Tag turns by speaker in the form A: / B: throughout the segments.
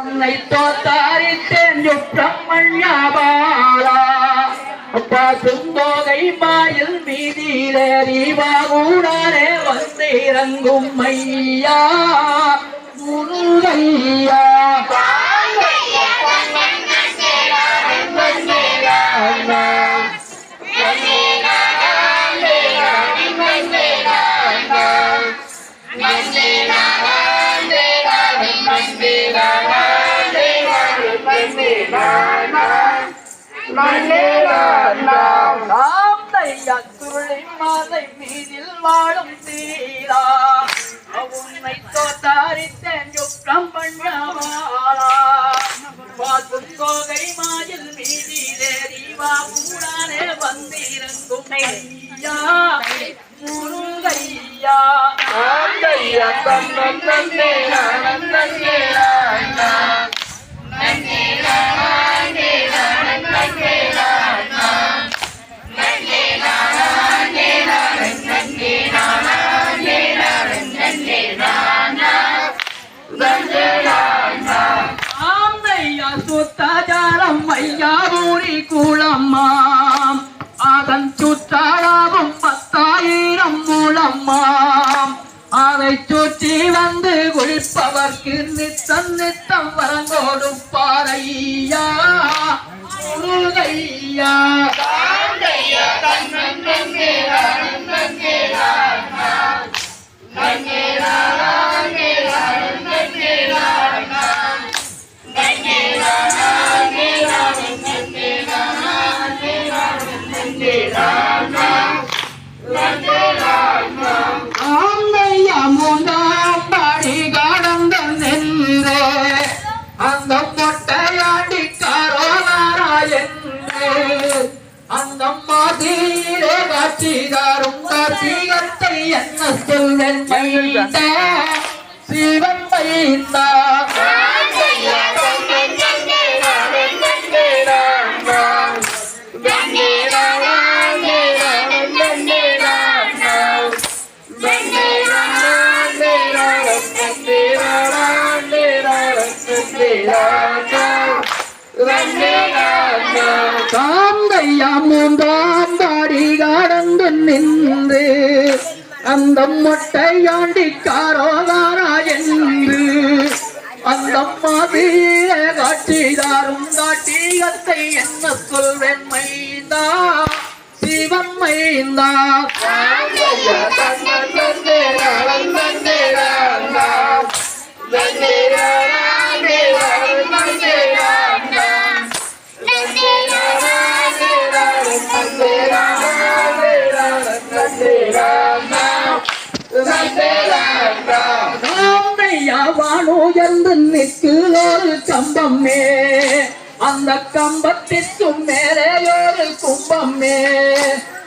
A: உன்னை தோத்தாரித்தேன் சுப்பிரமணியபாலா அப்பா சுந்தோகை மாயில் மீதியிலேறி வாகூடாரே வந்து இறங்கும் ஐயா முருகையா நாம் துருளை மாலை மீதில் வாழும் தீரா உன்னை தோத்தாரித்தேன் சுப்பிரமணியபாலா வாசும் கோகை மாயில் மீதிலேறி வா கூடாரே வந்திருக்கும் ஐயா முருகையா ஆந்தையா சுற்றி வந்து குளிப்பவர்க்கு நித்தம் நித்தம் வரங்கோடும் பாறையா. முருகையா. காட்சிகாரும் கார்த்திகத்தை என்ன சொல்வேன் மைந்த சிவன் மைந்தா காந்தையா மூன்றாம் பாடி நின்று அந்த மொட்டையாண்டி காரோகாரா என்று அந்த மாதிரியே காட்சிதாரும் காட்டியத்தை என்ன சொல்வேன் மைந்தா சிவன் மைந்தா. உயர்ந்து என்று நிற்கிறொரு கம்பமே அந்த கம்பத்திற்கும் மேலே ஒரு கும்பமே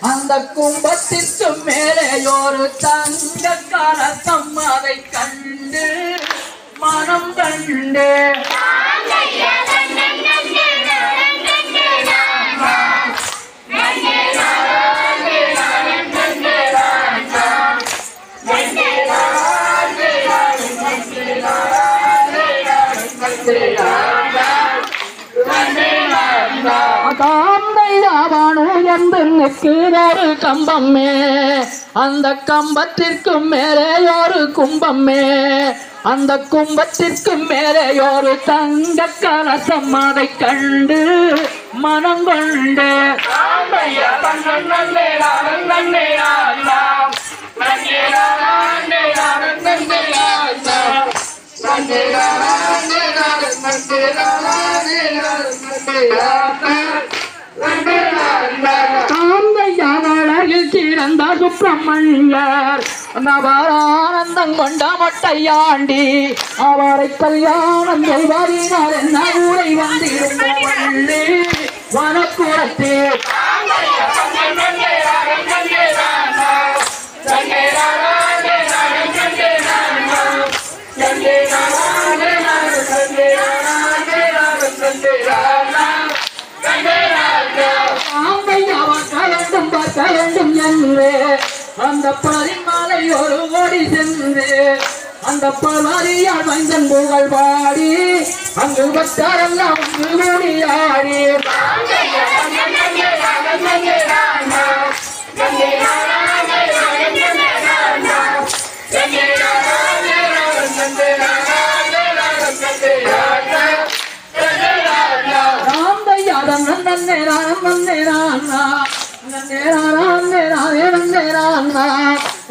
A: அந்த கும்பத்திற்கும் மேலே ஒரு தங்க கரசம் அதை கண்டு மனம் கண்டு. காந்தையாவானு என்று நிற்கிறொரு கம்பமே அந்த கம்பத்திற்கு மேலே ஒரு கும்பமே அந்த கும்பத்திற்கு மேலே ஒரு தங்க கலசம் அதை கண்டு மனம் கொண்டு காந்தையாவழகில் சிறந்த சுப்பிரமணியர் நவரானந்தம் கொண்ட மொட்டையாண்டி அவரை கல்யாணம் செய்வாரினார் என்ன ஊரை வந்திருந்த வனப்புறத்தில் என்று அந்த பதிமாலை ஒரு ஓடி சென்று அந்த பர்வாரியால் மைந்தன் புகழ் பாடி அங்கு பக்தரெல்லாம் அங்கு கூடியாடி. ராந்தையாதம் நன்னே நானம் நன்னே நன்னே